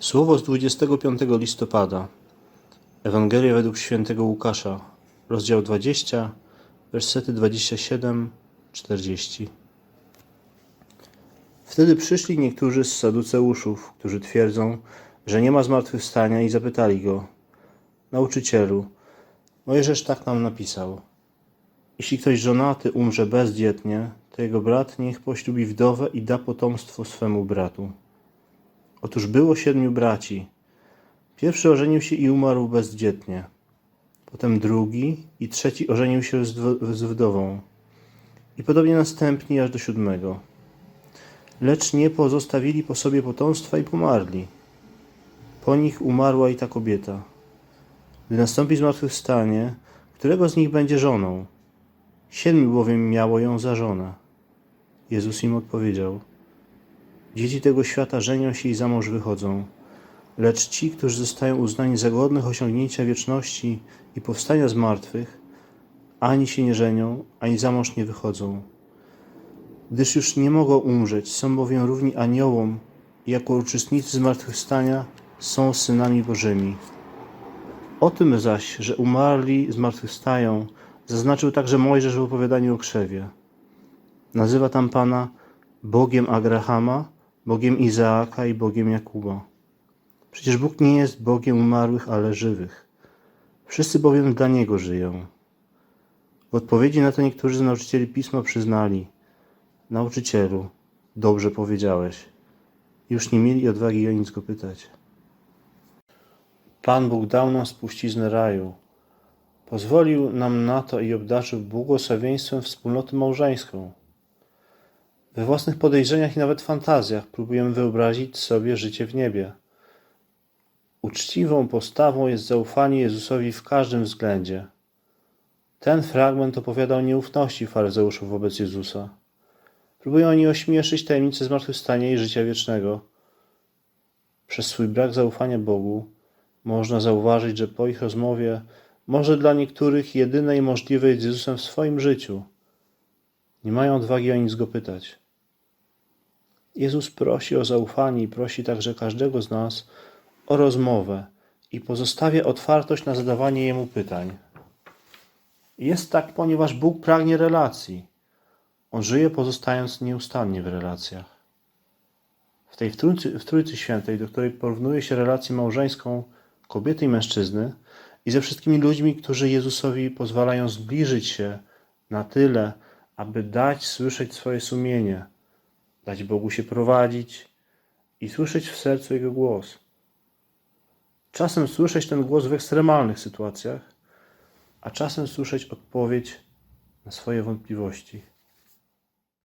Słowo z 25 listopada. Ewangelia według świętego Łukasza, rozdział 20, wersety 27-40. Wtedy przyszli niektórzy z saduceuszów, którzy twierdzą, że nie ma zmartwychwstania i zapytali go: Nauczycielu, Mojżesz tak nam napisał. Jeśli ktoś żonaty umrze bezdzietnie, to jego brat niech poślubi wdowę i da potomstwo swemu bratu. Otóż było siedmiu braci. Pierwszy ożenił się i umarł bezdzietnie. Potem drugi i trzeci ożenił się z, wdową. I podobnie następni aż do siódmego. Lecz nie pozostawili po sobie potomstwa i pomarli. Po nich umarła i ta kobieta. Gdy nastąpi zmartwychwstanie, którego z nich będzie żoną? Siedmiu bowiem miało ją za żonę. Jezus im odpowiedział: Dzieci tego świata żenią się i za mąż wychodzą, lecz ci, którzy zostają uznani za godnych osiągnięcia wieczności i powstania z martwych, ani się nie żenią, ani za mąż nie wychodzą. Gdyż już nie mogą umrzeć, są bowiem równi aniołom i jako uczestnicy zmartwychwstania są synami Bożymi. O tym zaś, że umarli zmartwychwstają, zaznaczył także Mojżesz w opowiadaniu o krzewie. Nazywa tam Pana Bogiem Abrahama, Bogiem Izaaka i Bogiem Jakuba. Przecież Bóg nie jest Bogiem umarłych, ale żywych. Wszyscy bowiem dla Niego żyją. W odpowiedzi na to niektórzy z nauczycieli pisma przyznali: Nauczycielu, dobrze powiedziałeś. Już nie mieli odwagi o nic go pytać. Pan Bóg dał nam spuściznę raju. Pozwolił nam na to i obdarzył błogosławieństwem wspólnoty małżeńską. We własnych podejrzeniach i nawet fantazjach próbujemy wyobrazić sobie życie w niebie. Uczciwą postawą jest zaufanie Jezusowi w każdym względzie. Ten fragment opowiada o nieufności faryzeuszów wobec Jezusa. Próbują oni ośmieszyć tajemnicę zmartwychwstania i życia wiecznego. Przez swój brak zaufania Bogu można zauważyć, że po ich rozmowie może dla niektórych jedyne i możliwe jest z Jezusem w swoim życiu. Nie mają odwagi o nic go pytać. Jezus prosi o zaufanie i prosi także każdego z nas o rozmowę i pozostawia otwartość na zadawanie Jemu pytań. Jest tak, ponieważ Bóg pragnie relacji. On żyje pozostając nieustannie w relacjach. W tej w trójcy, w trójcy Świętej, do której porównuje się relację małżeńską kobiety i mężczyzny i ze wszystkimi ludźmi, którzy Jezusowi pozwalają zbliżyć się na tyle, aby dać słyszeć swoje sumienie, dać Bogu się prowadzić i słyszeć w sercu Jego głos. Czasem słyszeć ten głos w ekstremalnych sytuacjach, a czasem słyszeć odpowiedź na swoje wątpliwości.